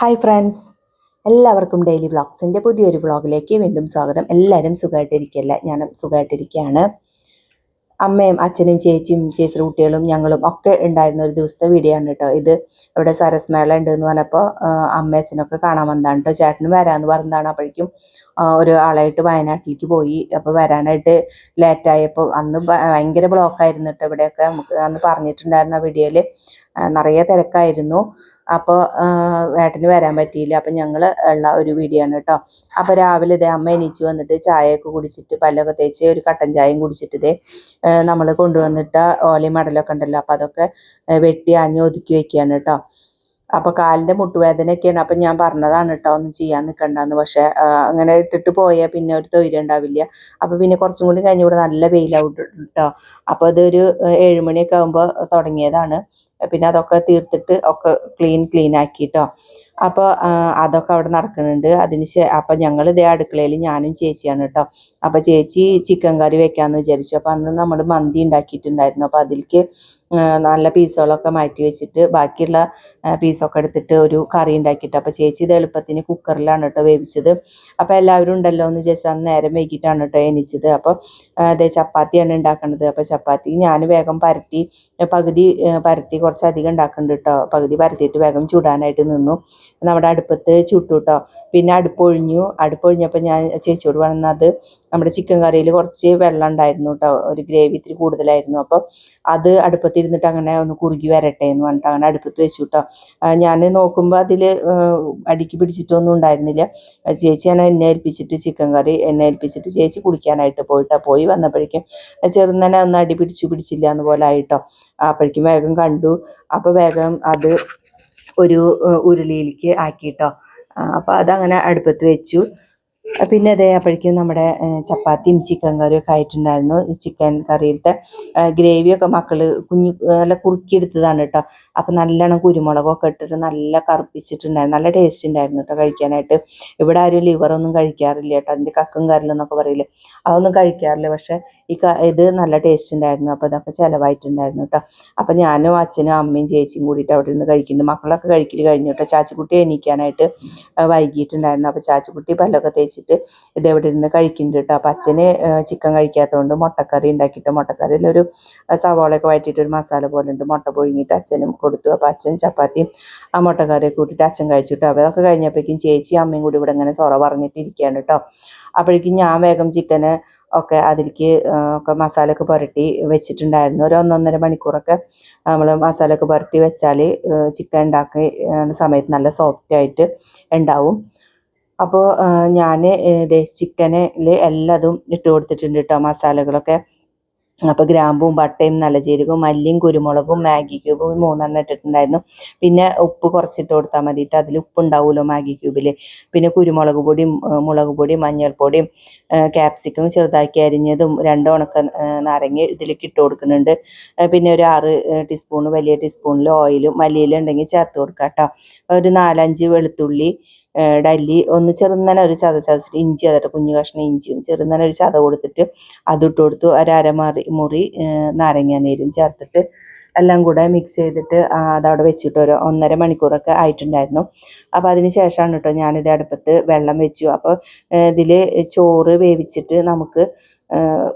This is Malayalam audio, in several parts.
ഹായ് ഫ്രണ്ട്സ് എല്ലാവർക്കും ഡെയിലി വ്ളോഗ്സിന്റെ പുതിയൊരു വ്ളോഗിലേക്ക് വീണ്ടും സ്വാഗതം. എല്ലാവരും സുഖമായിട്ടിരിക്കുകയല്ല ഞാൻ സുഖമായിട്ടിരിക്കുകയാണ് അമ്മയും അച്ഛനും ചേച്ചിയും ചേച്ചി കുട്ടികളും ഞങ്ങളും ഒക്കെ ഉണ്ടായിരുന്ന ഒരു ദിവസത്തെ വീഡിയോ ആണ് കേട്ടോ ഇത്. ഇവിടെ സരസ്മേള ഉണ്ട് എന്ന് പറഞ്ഞപ്പോൾ അമ്മ അച്ഛനൊക്കെ കാണാൻ വന്നതാണ് കേട്ടോ ചേട്ടനും വരാമെന്ന് പറഞ്ഞതാണ്. അപ്പോഴേക്കും ഒരു ആളായിട്ട് വയനാട്ടിലേക്ക് പോയി. അപ്പോൾ വരാനായിട്ട് ലേറ്റായപ്പോൾ അന്ന് ഭയങ്കര ബ്ലോക്കായിരുന്നു കേട്ടോ ഇവിടെയൊക്കെ. നമുക്ക് അന്ന് പറഞ്ഞിട്ടുണ്ടായിരുന്ന വീഡിയോയിൽ നിറയെ തിരക്കായിരുന്നു. അപ്പോൾ ഏട്ടന് വരാൻ പറ്റിയില്ല. അപ്പം ഞങ്ങൾ ഉള്ള ഒരു വീഡിയോ ആണ് കേട്ടോ. അപ്പോൾ രാവിലെ ഇതേ അമ്മ എണീച്ച് വന്നിട്ട് ചായയൊക്കെ കുടിച്ചിട്ട് പല്ലൊക്കെ തേച്ച് ഒരു കട്ടൻ ചായയും കുടിച്ചിട്ട് ഇതേ നമ്മൾ കൊണ്ടുവന്നിട്ട ഓലയും മടലൊക്കെ ഉണ്ടല്ലോ. അപ്പോൾ അതൊക്കെ വെട്ടി അഞ്ഞ് ഒതുക്കി വെക്കുകയാണ് കേട്ടോ. അപ്പോൾ കാലിന്റെ മുട്ടുവേദനയൊക്കെയാണ്. അപ്പം ഞാൻ പറഞ്ഞതാണ് കേട്ടോ ഒന്നും ചെയ്യാൻ നിൽക്കണ്ടെന്ന് പക്ഷേ അങ്ങനെ ഇട്ടിട്ട് പോയാൽ പിന്നെ ഒരു തൊയിരം ഉണ്ടാവില്ല അപ്പോൾ പിന്നെ കുറച്ചും കൂടി കഴിഞ്ഞ് ഇവിടെ നല്ല വെയിലാവും കേട്ടോ അപ്പോൾ അതൊരു ഏഴുമണിയൊക്കെ ഏഴ് മണിയൊക്കെ ആകുമ്പോൾ തുടങ്ങിയതാണ്. പിന്നെ അതൊക്കെ തീർത്തിട്ട് ഒക്കെ ക്ലീൻ ക്ലീൻ ആക്കിട്ടോ അപ്പോൾ അതൊക്കെ അവിടെ നടക്കുന്നുണ്ട്. അതിന് ശേ അപ്പം ഞങ്ങൾ ഇതേ അടുക്കളയിൽ ഞാനും ചേച്ചിയാണ് കേട്ടോ അപ്പോൾ ചേച്ചി ചിക്കൻ കറി വെക്കാന്ന് വിചാരിച്ചു. അപ്പോൾ അന്ന് നമ്മൾ മന്തി ഉണ്ടാക്കിയിട്ടുണ്ടായിരുന്നു. അപ്പോൾ അതിലേക്ക് നല്ല പീസുകളൊക്കെ മാറ്റി വെച്ചിട്ട് ബാക്കിയുള്ള പീസൊക്കെ എടുത്തിട്ട് ഒരു കറി ഉണ്ടാക്കിയിട്ട്. അപ്പോൾ ചേച്ചി ഇത് എളുപ്പത്തിന് കുക്കറിലാണ് കേട്ടോ വേവിച്ചത്. അപ്പോൾ എല്ലാവരും ഉണ്ടല്ലോ എന്ന് ചേച്ചി അന്ന് നേരം വൈകിട്ടാണ് കേട്ടോ എണീച്ചത്. അപ്പോൾ അതേ ചപ്പാത്തിയാണ് ഉണ്ടാക്കുന്നത് അപ്പോൾ ചപ്പാത്തി ഞാൻ വേഗം പരത്തി പകുതി പരത്തി കുറച്ചധികം ഉണ്ടാക്കുന്നുണ്ട് കേട്ടോ. പകുതി പരത്തിയിട്ട് വേഗം ചൂടാനായിട്ട് നിന്നു. നമ്മുടെ അടുപ്പത്ത് ചുട്ടു കേട്ടോ. പിന്നെ അടുപ്പൊഴിഞ്ഞു. അടുപ്പൊഴിഞ്ഞപ്പോൾ ഞാൻ ചേച്ചിയോട് പറഞ്ഞത് നമ്മുടെ ചിക്കൻ കറിയിൽ കുറച്ച് വെള്ളം ഉണ്ടായിരുന്നു കേട്ടോ ഒരു ഗ്രേവി ഇത്തിരി കൂടുതലായിരുന്നു. അപ്പോൾ അത് അടുപ്പത്തിരുന്നിട്ട് അങ്ങനെ ഒന്ന് കുറുകി വരട്ടെ എന്ന് പറഞ്ഞിട്ട് അങ്ങനെ അടുപ്പത്ത് വെച്ചു കേട്ടോ ഞാൻ നോക്കുമ്പോൾ അതിൽ അടിക്ക് പിടിച്ചിട്ടൊന്നും ഉണ്ടായിരുന്നില്ല. ചേച്ചി ഞാൻ എന്നെ ഏൽപ്പിച്ചിട്ട് ചിക്കൻ കറി എന്നെ ഏൽപ്പിച്ചിട്ട് ചേച്ചി കുടിക്കാനായിട്ട് പോയിട്ടോ. പോയി വന്നപ്പോഴേക്കും ചെറുന്നനെ ഒന്ന് അടി പിടിച്ചു പിടിച്ചില്ല എന്ന് പോലെ ആയിട്ടോ അപ്പോഴേക്കും വേഗം കണ്ടു. അപ്പോൾ വേഗം അത് ഒരു ഉരുളിയിലേക്ക് ആക്കിയിട്ടോ അപ്പോൾ അതങ്ങനെ അടുപ്പത്ത് വെച്ചു. പിന്നെ അതേ അപ്പോഴേക്കും നമ്മുടെ ചപ്പാത്തിയും ചിക്കൻ കറിയും ഒക്കെ ആയിട്ടുണ്ടായിരുന്നു ചിക്കൻ കറിയിലത്തെ ഗ്രേവിയൊക്കെ മക്കൾ കുഞ്ഞു നല്ല കുറുക്കിയെടുത്തതാണ് കേട്ടോ. അപ്പം നല്ലോണം കുരുമുളകൊക്കെ ഇട്ടിട്ട് നല്ല കറുപ്പിച്ചിട്ടുണ്ടായിരുന്നു. നല്ല ടേസ്റ്റ് ഉണ്ടായിരുന്നു കേട്ടോ കഴിക്കാനായിട്ട്. ഇവിടെ ആരും ലിവറൊന്നും കഴിക്കാറില്ല കേട്ടോ. അതിന്റെ കക്കും കറിലെന്നൊക്കെ പറയില്ലേ. അതൊന്നും കഴിക്കാറില്ല. പക്ഷേ ഈ ഇത് നല്ല ടേസ്റ്റ് ഉണ്ടായിരുന്നു. അപ്പോൾ ഇതൊക്കെ ചിലവായിട്ടുണ്ടായിരുന്നു കേട്ടോ. അപ്പം ഞാനും അച്ഛനും അമ്മയും ചേച്ചിയും കൂടിയിട്ട് അവിടെ നിന്ന് കഴിക്കുന്നുണ്ട്. മക്കളൊക്കെ കഴിക്കൽ കഴിഞ്ഞു കേട്ടോ. ചാച്ചിക്കുട്ടി എണീക്കാനായിട്ട് വൈകിട്ടുണ്ടായിരുന്നു അപ്പോൾ ചാച്ചിക്കുട്ടി പല്ലൊക്കെ തേച്ചിട്ട് ഇത് എവിടെ ഇരുന്ന് കഴിക്കുന്നുണ്ട് കേട്ടോ അപ്പം അച്ഛന് ചിക്കൻ കഴിക്കാത്തതുകൊണ്ട് മുട്ടക്കറി ഉണ്ടാക്കിയിട്ട് മുട്ടക്കറിയിൽ ഒരു സവാളയൊക്കെ വഴറ്റിയിട്ട് ഒരു മസാല പോലെ ഉണ്ട്. മുട്ട പുഴുങ്ങിയിട്ട് അച്ഛനും കൊടുത്തു. അപ്പം അച്ഛൻ ചപ്പാത്തിയും ആ മുട്ടക്കറിയൊക്കെ കൂട്ടിയിട്ട് അച്ഛൻ കഴിച്ചിട്ട്. അപ്പോൾ അതൊക്കെ കഴിഞ്ഞപ്പോഴേക്കും ചേച്ചി അമ്മയും കൂടി ഇവിടെ ഇങ്ങനെ സൊറ പറഞ്ഞിട്ട് ഇരിക്കുകയാണ് കേട്ടോ അപ്പോഴേക്കും ഞാൻ വേഗം ചിക്കന് ഒക്കെ അതിലേക്ക് ഒക്കെ മസാല ഒക്കെ പുരട്ടി വെച്ചിട്ടുണ്ടായിരുന്നു. ഒരു ഒന്നൊന്നര മണിക്കൂറൊക്കെ നമ്മൾ മസാല ഒക്കെ പുരട്ടി വെച്ചാൽ ചിക്കൻ ഉണ്ടാക്കി സമയത്ത് നല്ല സോഫ്റ്റ് ആയിട്ട് ഉണ്ടാവും. അപ്പോൾ ഞാൻ ചിക്കനിൽ എല്ലാതും ഇട്ട് കൊടുത്തിട്ടുണ്ട് കേട്ടോ മസാലകളൊക്കെ. അപ്പോൾ ഗ്രാമ്പും പട്ടയും നല്ല മല്ലിയും കുരുമുളകും മാഗി ക്യൂബും മൂന്നെണ്ണം ഇട്ടിട്ടുണ്ടായിരുന്നു. പിന്നെ ഉപ്പ് കുറച്ചിട്ട് കൊടുത്താൽ മതിയിട്ട് അതിൽ ഉപ്പ് ഉണ്ടാവുമല്ലോ മാഗി ക്യൂബിൽ പിന്നെ കുരുമുളക് പൊടിയും മുളക് പൊടിയും മഞ്ഞൾപ്പൊടിയും ക്യാപ്സിക്കും ചെറുതാക്കി അരിഞ്ഞതും രണ്ട് ഉണക്ക നാരങ്ങി ഇതിലേക്ക് ഇട്ട് കൊടുക്കുന്നുണ്ട്. പിന്നെ ഒരു ആറ് ടീസ്പൂൺ വലിയ ടീസ്പൂണിൽ ഓയിലും മല്ലിയിലുണ്ടെങ്കിൽ ചേർത്ത് കൊടുക്കാം കേട്ടോ ഒരു നാലഞ്ച് വെളുത്തുള്ളി ഡല്ലി ഒന്ന് ചെറുന്നനെ ഒരു ചത ചതച്ചിട്ട് ഇഞ്ചി അതിട്ട് കുഞ്ഞു കഷ്ണം ഇഞ്ചിയും ചെറുന്നനെ ഒരു ചത കൊടുത്തിട്ട് അതിട്ട് കൊടുത്തു. ഒരു അരമാറി മുറി നാരങ്ങ നീരും ചേർത്തിട്ട് എല്ലാം കൂടെ മിക്സ് ചെയ്തിട്ട് അതവിടെ വെച്ചിട്ട് ഒരു ഒന്നര മണിക്കൂറൊക്കെ ആയിട്ടുണ്ടായിരുന്നു. അപ്പോൾ അതിന് ശേഷമാണ് കേട്ടോ ഞാനിത് അടുപ്പത്ത് വെള്ളം വെച്ചു. അപ്പോൾ ഇതിൽ ചോറ് വേവിച്ചിട്ട് നമുക്ക്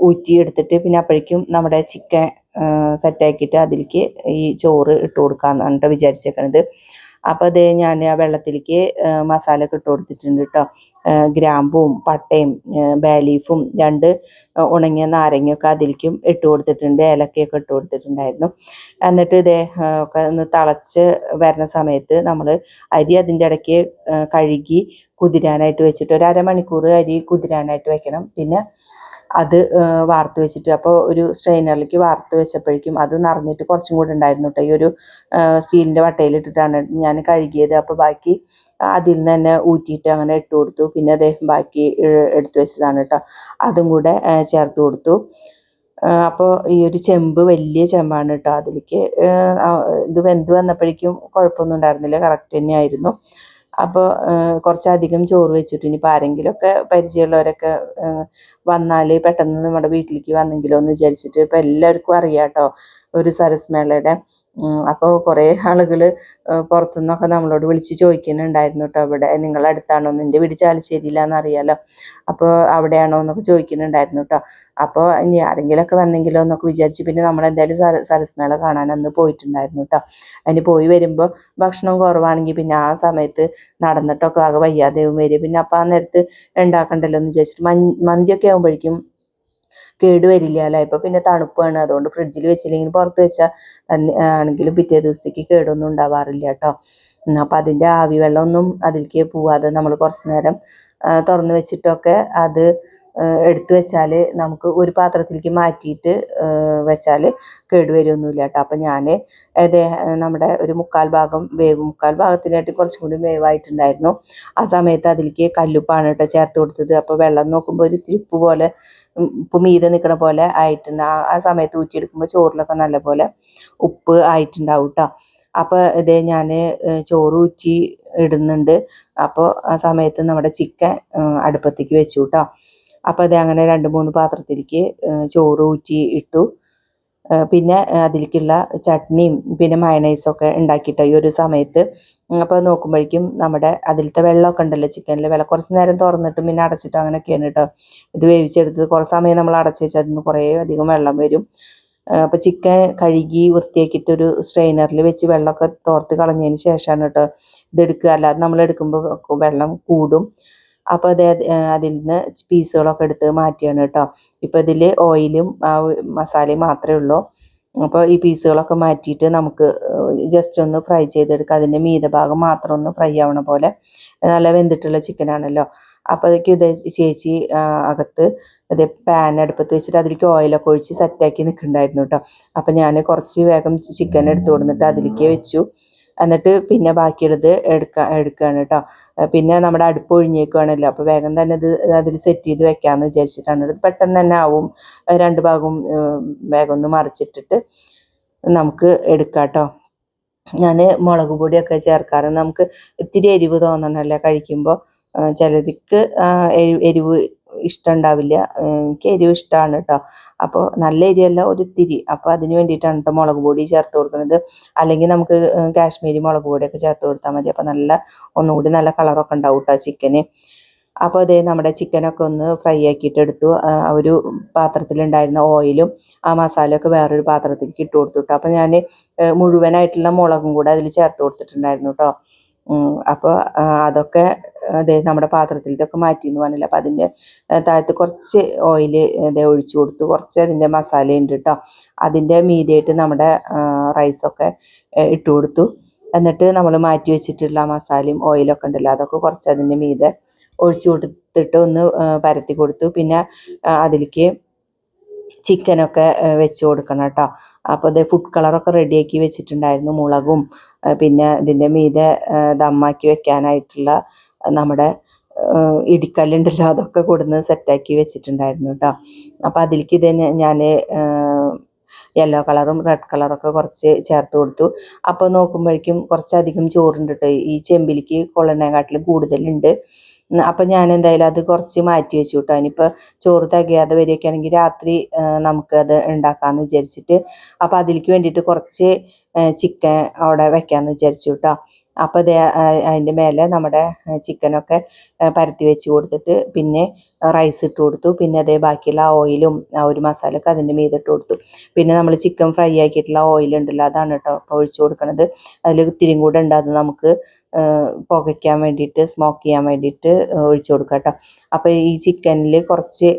ഊറ്റിയെടുത്തിട്ട് പിന്നെ അപ്പോഴേക്കും നമ്മുടെ ചിക്കൻ സെറ്റാക്കിയിട്ട് അതിലേക്ക് ഈ ചോറ് ഇട്ട് കൊടുക്കാമെന്നാണ് കേട്ടോ വിചാരിച്ചേക്കണത്. അപ്പോൾ അത് ഞാൻ ആ വെള്ളത്തിലേക്ക് മസാല ഒക്കെ ഇട്ട് കൊടുത്തിട്ടുണ്ട് കേട്ടോ ഗ്രാമ്പും പട്ടയും ബാലീഫും രണ്ട് ഉണങ്ങിയ നാരങ്ങയൊക്കെ അതിലേക്കും ഇട്ട് കൊടുത്തിട്ടുണ്ട്. ഏലക്കയൊക്കെ ഇട്ട് കൊടുത്തിട്ടുണ്ടായിരുന്നു. എന്നിട്ട് ഇതേ ഒക്കെ ഒന്ന് തിളച്ച് വരുന്ന സമയത്ത് നമ്മൾ അരി അതിന്റെ ഇടയ്ക്ക് കഴുകി കുതിരാനായിട്ട് വെച്ചിട്ട് ഒരു അരമണിക്കൂർ അരി കുതിരാനായിട്ട് വെക്കണം. പിന്നെ അത് വാർത്ത് വെച്ചിട്ട്. അപ്പോൾ ഒരു സ്ട്രെയിനറിലേക്ക് വാർത്ത് വെച്ചപ്പോഴേക്കും അത് നിറഞ്ഞിട്ട് കുറച്ചും കൂടെ ഉണ്ടായിരുന്നു കേട്ടോ ഈ ഒരു സ്റ്റീലിന്റെ വട്ടയിലിട്ടിട്ടാണ് ഞാൻ കഴുകിയത്. അപ്പോൾ ബാക്കി അതിൽ നിന്ന് തന്നെ ഊറ്റിയിട്ട് അങ്ങനെ ഇട്ട് കൊടുത്തു. പിന്നെ അദ്ദേഹം ബാക്കി എടുത്തു വെച്ചതാണ് കേട്ടോ അതും കൂടെ ചേർത്ത് കൊടുത്തു. അപ്പോൾ ഈ ഒരു ചെമ്പ് വലിയ ചെമ്പാണ് കേട്ടോ അതിലേക്ക്. ഇത് വെന്ത് വന്നപ്പോഴേക്കും കുഴപ്പമൊന്നും ഉണ്ടായിരുന്നില്ല. കറക്റ്റ് തന്നെയായിരുന്നു. അപ്പോൾ കുറച്ചധികം ചോറ് വെച്ചിട്ട് ഇനിയിപ്പോൾ ആരെങ്കിലുമൊക്കെ പരിചയമുള്ളവരൊക്കെ വന്നാൽ പെട്ടെന്ന് നമ്മുടെ വീട്ടിലേക്ക് വന്നെങ്കിലോ എന്ന് വിചാരിച്ചിട്ട് ഇപ്പം എല്ലാവർക്കും അറിയാം കേട്ടോ ഒരു സരസ്മേളയുടെ അപ്പോൾ കുറേ ആളുകൾ പുറത്തുനിന്നൊക്കെ നമ്മളോട് വിളിച്ച് ചോദിക്കുന്നുണ്ടായിരുന്നു കേട്ടോ ഇവിടെ നിങ്ങളുടെ അടുത്താണോ? നിന്റെ വീട് ചാലിശ്ശേരിയിലാണെന്ന് അറിയാലോ അപ്പോൾ അവിടെയാണോ? എന്നൊക്കെ ചോദിക്കുന്നുണ്ടായിരുന്നു കേട്ടോ അപ്പോൾ ഇനി ആരെങ്കിലുമൊക്കെ വന്നെങ്കിലോ എന്നൊക്കെ വിചാരിച്ചു പിന്നെ നമ്മൾ എന്തായാലും സര സരസ്മേള കാണാൻ അന്ന് പോയിട്ടുണ്ടായിരുന്നു കേട്ടോ അതിന് പോയി വരുമ്പോൾ ഭക്ഷണം കുറവാണെങ്കിൽ പിന്നെ ആ സമയത്ത് നടന്നിട്ടൊക്കെ ആകെ വയ്യാതെയും വരും പിന്നെ അപ്പം ആ നേരത്ത് ഉണ്ടാക്കണ്ടല്ലോ എന്ന് വിചാരിച്ചിട്ട് മന്തിയൊക്കെ ആകുമ്പോഴേക്കും കേട് വരില്ല അല്ലേ ഇപ്പൊ പിന്നെ തണുപ്പാണ്. അതുകൊണ്ട് ഫ്രിഡ്ജിൽ വെച്ചില്ലെങ്കിൽ പുറത്ത് വെച്ചാൽ തന്നെ ആണെങ്കിലും പിറ്റേ ദിവസത്തേക്ക് കേടൊന്നും ഉണ്ടാവാറില്ല കേട്ടോ. അപ്പൊ അതിന്റെ ആവി വെള്ളമൊന്നും അതിലേക്ക് പോവാതെ നമ്മൾ കുറച്ച് നേരം തുറന്നു വെച്ചിട്ടൊക്കെ അത് എടുത്തു വെച്ചാൽ നമുക്ക് ഒരു പാത്രത്തിലേക്ക് മാറ്റിയിട്ട് വെച്ചാൽ കേടുവരുമൊന്നുമില്ല കേട്ടോ. അപ്പം ഞാൻ നമ്മുടെ ഒരു മുക്കാൽ ഭാഗം വേവ്. മുക്കാൽ ഭാഗത്തിനായിട്ട് കുറച്ചും കൂടി വേവായിട്ടുണ്ടായിരുന്നു. ആ സമയത്ത് അതിലേക്ക് കല്ലുപ്പാണ് കേട്ടോ ചേർത്ത് കൊടുത്തത്. അപ്പോൾ വെള്ളം നോക്കുമ്പോൾ ഒരു ഇത്തിരി ഉപ്പ് പോലെ ഉപ്പ് മീതെ നിൽക്കണ പോലെ ആയിട്ടുണ്ട്. ആ സമയത്ത് ഊറ്റിയെടുക്കുമ്പോൾ ചോറിലൊക്കെ നല്ലപോലെ ഉപ്പ് ആയിട്ടുണ്ടാവും കേട്ടോ. അപ്പോൾ ഇതേ ഞാൻ ചോറ് ഊറ്റി ഇടുന്നുണ്ട്. അപ്പോൾ ആ സമയത്ത് നമ്മുടെ ചിക്കൻ അടുപ്പത്തേക്ക് വെച്ചു കേട്ടോ. അപ്പോൾ അത് അങ്ങനെ രണ്ട് മൂന്ന് പാത്രത്തിലേക്ക് ചോറ് ഊറ്റി ഇട്ടു. പിന്നെ അതിലേക്കുള്ള ചട്നിയും പിന്നെ മയണൈസൊക്കെ ഉണ്ടാക്കിയിട്ട് ഈ ഒരു സമയത്ത്. അപ്പോൾ നോക്കുമ്പോഴേക്കും നമ്മുടെ അതിലത്തെ വെള്ളമൊക്കെ ഉണ്ടല്ലോ ചിക്കനിൽ വെള്ളം കുറച്ച് നേരം തുറന്നിട്ടും പിന്നെ അടച്ചിട്ടും അങ്ങനെയൊക്കെയാണ് കേട്ടോ ഇത് വേവിച്ചെടുത്തത് കുറച്ച് സമയം നമ്മൾ അടച്ച് വെച്ചാൽ അതിന് കുറേ അധികം വെള്ളം വരും. അപ്പോൾ ചിക്കൻ കഴുകി വൃത്തിയാക്കിയിട്ട് ഒരു സ്ട്രെയിനറിൽ വെച്ച് വെള്ളമൊക്കെ തോർത്ത് കളഞ്ഞതിന് ശേഷമാണ് കേട്ടോ ഇതെടുക്കുക അല്ലാതെ നമ്മൾ എടുക്കുമ്പോൾ വെള്ളം കൂടും. അപ്പോൾ അത് അതിൽ നിന്ന് പീസുകളൊക്കെ എടുത്ത് മാറ്റിയാണ് കേട്ടോ. ഇപ്പോൾ ഇതിൽ ഓയിലും ആ മസാലയും മാത്രമേ ഉള്ളൂ. അപ്പോൾ ഈ പീസുകളൊക്കെ മാറ്റിയിട്ട് നമുക്ക് ജസ്റ്റ് ഒന്ന് ഫ്രൈ ചെയ്തെടുക്കുക അതിന്റെ മീത ഭാഗം മാത്രം ഒന്ന് ഫ്രൈ ആവണ പോലെ. നല്ല വെന്തിട്ടുള്ള ചിക്കനാണല്ലോ. അതൊക്കെ ഇത് ചേച്ചി അകത്ത് ഇത് പാൻ അടുപ്പത്ത് വെച്ചിട്ട് അതിലേക്ക് ഓയിലൊക്കെ ഒഴിച്ച് സെറ്റാക്കി നിൽക്കുന്നുണ്ടായിരുന്നു കേട്ടോ. അപ്പോൾ ഞാൻ കുറച്ച് വേഗം ചിക്കൻ എടുത്തു കൊടുത്തിട്ട് അതിലേക്ക് വെച്ചു. എന്നിട്ട് പിന്നെ ബാക്കിയുള്ളത് എടുക്കുക എടുക്കുകയാണ് കേട്ടോ പിന്നെ നമ്മുടെ അടുപ്പ് ഒഴിഞ്ഞേക്കുവാണല്ലോ. അപ്പോൾ വേഗം തന്നെ ഇത് അതിൽ സെറ്റ് ചെയ്ത് വെക്കാമെന്ന് വിചാരിച്ചിട്ടാണ് പെട്ടെന്ന് തന്നെ ആവും. രണ്ട് ഭാഗവും വേഗം ഒന്ന് മറിച്ചിട്ടിട്ട് നമുക്ക് എടുക്കാം കേട്ടോ ഞാൻ മുളക് പൊടിയൊക്കെ ചേർക്കാറുണ്ട് നമുക്ക് ഇത്തിരി എരിവ് തോന്നണമല്ലോ കഴിക്കുമ്പോൾ ചിലർക്ക് ആ, എരി- ഉണ്ടാവില്ല എനിക്ക് എരിവ് ഇഷ്ടമാണ് കേട്ടോ അപ്പോൾ നല്ല എരിവല്ല ഒരു തിരി. അപ്പോൾ അതിന് വേണ്ടിയിട്ടാണ് കേട്ടോ മുളക് പൊടി ചേർത്ത് കൊടുക്കുന്നത്. അല്ലെങ്കിൽ നമുക്ക് കാശ്മീരി മുളക് പൊടിയൊക്കെ ചേർത്ത് കൊടുത്താൽ മതി. അപ്പോൾ നല്ല ഒന്നുകൂടി നല്ല കളറൊക്കെ ഉണ്ടാവും കേട്ടോ ചിക്കന്. അപ്പോൾ അതേ നമ്മുടെ ചിക്കനൊക്കെ ഒന്ന് ഫ്രൈ ആക്കിയിട്ട് എടുത്തു. ഒരു പാത്രത്തിലുണ്ടായിരുന്ന ഓയിലും ആ മസാലയൊക്കെ വേറൊരു പാത്രത്തിലേക്ക് ഇട്ട് കൊടുത്തു കേട്ടോ അപ്പോൾ ഞാൻ മുഴുവനായിട്ടുള്ള മുളകും കൂടെ അതിൽ ചേർത്ത് കൊടുത്തിട്ടുണ്ടായിരുന്നു കേട്ടോ അപ്പോൾ അതൊക്കെ അതെ നമ്മുടെ പാത്രത്തിൽ ഇതൊക്കെ മാറ്റി എന്ന് പറഞ്ഞില്ല അപ്പോൾ അതിന്റെ താഴത്ത് കുറച്ച് ഓയിൽ ഇതേ ഒഴിച്ചു കൊടുത്തു. കുറച്ച് അതിന്റെ മസാല ഉണ്ട് കേട്ടോ അതിന്റെ മീതിയായിട്ട് നമ്മുടെ റൈസൊക്കെ ഇട്ട് കൊടുത്തു. എന്നിട്ട് നമ്മൾ മാറ്റി വെച്ചിട്ടുള്ള മസാലയും ഓയിലൊക്കെ ഉണ്ടല്ലോ അതൊക്കെ കുറച്ച് അതിന്റെ മീതെ ഒഴിച്ചു കൊടുത്തിട്ട് ഒന്ന് പരത്തി കൊടുത്തു. പിന്നെ അതിലേക്ക് ചിക്കനൊക്കെ വെച്ച് കൊടുക്കണം കേട്ടോ. അപ്പോൾ ഇത് ഫുഡ് കളറൊക്കെ റെഡിയാക്കി വെച്ചിട്ടുണ്ടായിരുന്നു മുളകും പിന്നെ ഇതിന്റെ മീതെ ദമ്മാക്കി വെക്കാനായിട്ടുള്ള നമ്മുടെ ഇടിക്കല്ലുണ്ടല്ലോ അതൊക്കെ കൊടുന്ന് സെറ്റാക്കി വെച്ചിട്ടുണ്ടായിരുന്നു കേട്ടോ. അപ്പോൾ അതിലേക്ക് ഇത് ഞാൻ യെല്ലോ കളറും റെഡ് കളറൊക്കെ കുറച്ച് ചേർത്ത് കൊടുത്തു. അപ്പോൾ നോക്കുമ്പോഴേക്കും കുറച്ചധികം ചോറുണ്ട് കേട്ടോ. ഈ ചെമ്പിലിക്ക് കൊള്ളണേക്കാട്ടിലും കൂടുതലുണ്ട്. അപ്പം ഞാൻ എന്തായാലും അത് കുറച്ച് മാറ്റി വെച്ചു കേട്ടോ ഇനിയിപ്പോൾ ചോറ് തികയാതെ വരികയൊക്കെ ആണെങ്കിൽ രാത്രി നമുക്കത് ഉണ്ടാക്കാമെന്ന് വിചാരിച്ചിട്ട്. അപ്പോൾ അതിലേക്ക് വേണ്ടിയിട്ട് കുറച്ച് ചിക്കൻ അവിടെ വെക്കാമെന്ന് വിചാരിച്ചു കേട്ടോ അപ്പോൾ അതേ അതിന്റെ മേലെ നമ്മുടെ ചിക്കനൊക്കെ പരത്തി വെച്ച് കൊടുത്തിട്ട് പിന്നെ റൈസ് ഇട്ട് കൊടുത്തു. പിന്നെ അതേ ബാക്കിയുള്ള ഓയിലും ആ ഒരു മസാലയൊക്കെ അതിന്റെ മീതെ ഇട്ട് കൊടുത്തു. പിന്നെ നമ്മൾ ചിക്കൻ ഫ്രൈ ആക്കിയിട്ടുള്ള ഓയിൽ ഉണ്ടല്ലോ അതാണ് കേട്ടോ അപ്പോൾ ഒഴിച്ചു കൊടുക്കുന്നത് അതിൽ ഇത്തിരിയും കൂടെ ഉണ്ട്. അത് നമുക്ക് പുകയ്ക്കാൻ വേണ്ടിയിട്ട് സ്മോക്ക് ചെയ്യാൻ വേണ്ടിയിട്ട് ഒഴിച്ചു കൊടുക്കാം കേട്ടോ അപ്പോൾ ഈ ചിക്കനിൽ കുറച്ച്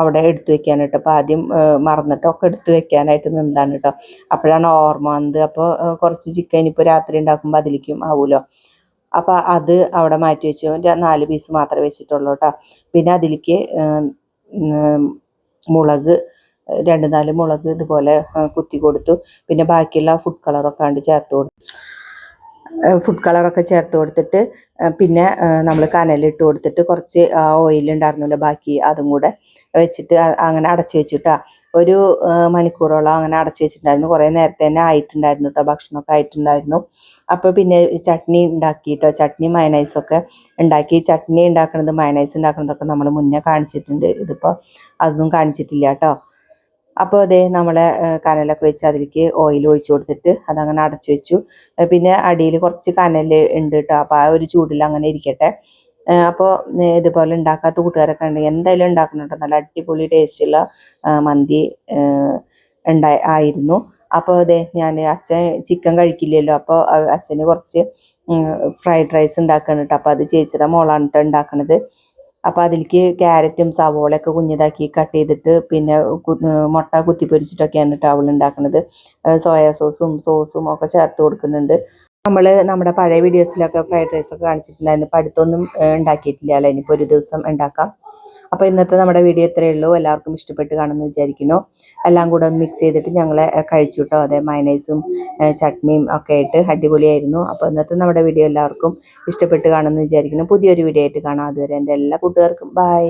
അവിടെ എടുത്തു വെക്കാൻ കേട്ടോ അപ്പോൾ ആദ്യം മറന്നിട്ടൊക്കെ എടുത്തു വെക്കാനായിട്ട് നിന്നാണ് കേട്ടോ അപ്പോഴാണ് ഓർമ്മ വന്നത്. അപ്പോൾ കുറച്ച് ചിക്കൻ ഇപ്പോൾ രാത്രി ഉണ്ടാക്കുമ്പോൾ അതിലേക്കും ആവുമല്ലോ അപ്പോൾ അത് അവിടെ മാറ്റി വെച്ചു. നാല് പീസ് മാത്രമേ വെച്ചിട്ടുള്ളൂ കേട്ടോ പിന്നെ അതിലേക്ക് മുളക് രണ്ട് നാല് മുളക് ഇതുപോലെ കുത്തി കൊടുത്തു. പിന്നെ ബാക്കിയുള്ള ഫുഡ് കളറൊക്കെ കണ്ട് ചേർത്ത് കൊടുത്തു. ഫുഡ് കളറൊക്കെ ചേർത്ത് കൊടുത്തിട്ട് പിന്നെ നമ്മൾ കനലിട്ട് കൊടുത്തിട്ട് കുറച്ച് ആ ഓയിൽ ഉണ്ടായിരുന്നല്ലോ ബാക്കി അതും കൂടെ വെച്ചിട്ട് അങ്ങനെ അടച്ചു വെച്ചിട്ടാ. ഒരു മണിക്കൂറോളം അങ്ങനെ അടച്ചു വെച്ചിട്ടുണ്ടായിരുന്നു. കുറേ നേരത്തെ തന്നെ ആയിട്ടുണ്ടായിരുന്നു കേട്ടോ ഭക്ഷണമൊക്കെ ആയിട്ടുണ്ടായിരുന്നു. അപ്പോൾ പിന്നെ ചട്നി ഉണ്ടാക്കിയിട്ടോ ചട്നി മയനൈസൊക്കെ ഉണ്ടാക്കി. ചട്നി ഉണ്ടാക്കുന്നത് മയനൈസ് ഉണ്ടാക്കുന്നതൊക്കെ നമ്മൾ മുന്നേ കാണിച്ചിട്ടുണ്ട്. ഇതിപ്പോൾ അതൊന്നും കാണിച്ചിട്ടില്ല കേട്ടോ അപ്പോൾ അതേ നമ്മളെ കനലൊക്കെ വെച്ച് അതിലേക്ക് ഓയിൽ ഒഴിച്ചു കൊടുത്തിട്ട് അതങ്ങനെ അടച്ചു വെച്ചു. പിന്നെ അടിയിൽ കുറച്ച് കനൽ ഉണ്ട് കേട്ടോ അപ്പോൾ ആ ഒരു ചൂടിൽ അങ്ങനെ ഇരിക്കട്ടെ. അപ്പോൾ ഇതുപോലെ ഉണ്ടാക്കാത്ത കൂട്ടുകാരൊക്കെ ഉണ്ടെങ്കിൽ എന്തായാലും ഉണ്ടാക്കണം നല്ല അടിപൊളി ടേസ്റ്റുള്ള മന്തി ഉണ്ടായി ആയിരുന്നു. അപ്പോൾ അതെ ഞാൻ അച്ഛൻ ചിക്കൻ കഴിക്കില്ലല്ലോ അപ്പോൾ അച്ഛന് കുറച്ച് ഫ്രൈഡ് റൈസ് ഉണ്ടാക്കണം കേട്ടോ അപ്പോൾ അത് ചേച്ചിയുടെ മോളാണ് കേട്ടോ ഉണ്ടാക്കണത്. അപ്പോൾ അതിലേക്ക് ക്യാരറ്റും സവോളയൊക്കെ കുഞ്ഞതാക്കി കട്ട് ചെയ്തിട്ട് പിന്നെ മുട്ട കുത്തിപ്പൊരിച്ചിട്ടൊക്കെയാണ് കേട്ടോ അവൾ ഉണ്ടാക്കുന്നത് സോയാ സോസും സോസും ഒക്കെ ചേർത്ത് കൊടുക്കുന്നുണ്ട്. നമ്മൾ നമ്മുടെ പഴയ വീഡിയോസിലൊക്കെ ഫ്രൈഡ് റൈസൊക്കെ കാണിച്ചിട്ടുണ്ടായിരുന്നു ഇപ്പം അടുത്തൊന്നും ഉണ്ടാക്കിയിട്ടില്ല അല്ലേ? ഇനിയിപ്പോൾ ഒരു ദിവസം ഉണ്ടാക്കാം അപ്പോൾ ഇന്നത്തെ നമ്മുടെ വീഡിയോ ഇത്രയേ ഉള്ളൂ. എല്ലാവർക്കും ഇഷ്ടപ്പെട്ട് കാണുമെന്ന് വിചാരിക്കുന്നു. എല്ലാം കൂടെ ഒന്ന് മിക്സ് ചെയ്തിട്ട് ഞങ്ങൾ കഴിച്ചു കേട്ടോ അതെ മയനൈസും ചട്നിയും ഒക്കെ ആയിട്ട് അടിപൊളിയായിരുന്നു. അപ്പോൾ ഇന്നത്തെ നമ്മുടെ വീഡിയോ എല്ലാവർക്കും ഇഷ്ടപ്പെട്ട് കാണുമെന്ന് വിചാരിക്കുന്നു. പുതിയൊരു വീഡിയോ ആയിട്ട് കാണാം. അതുവരെ എന്റെ എല്ലാ കൂട്ടുകാർക്കും ബൈ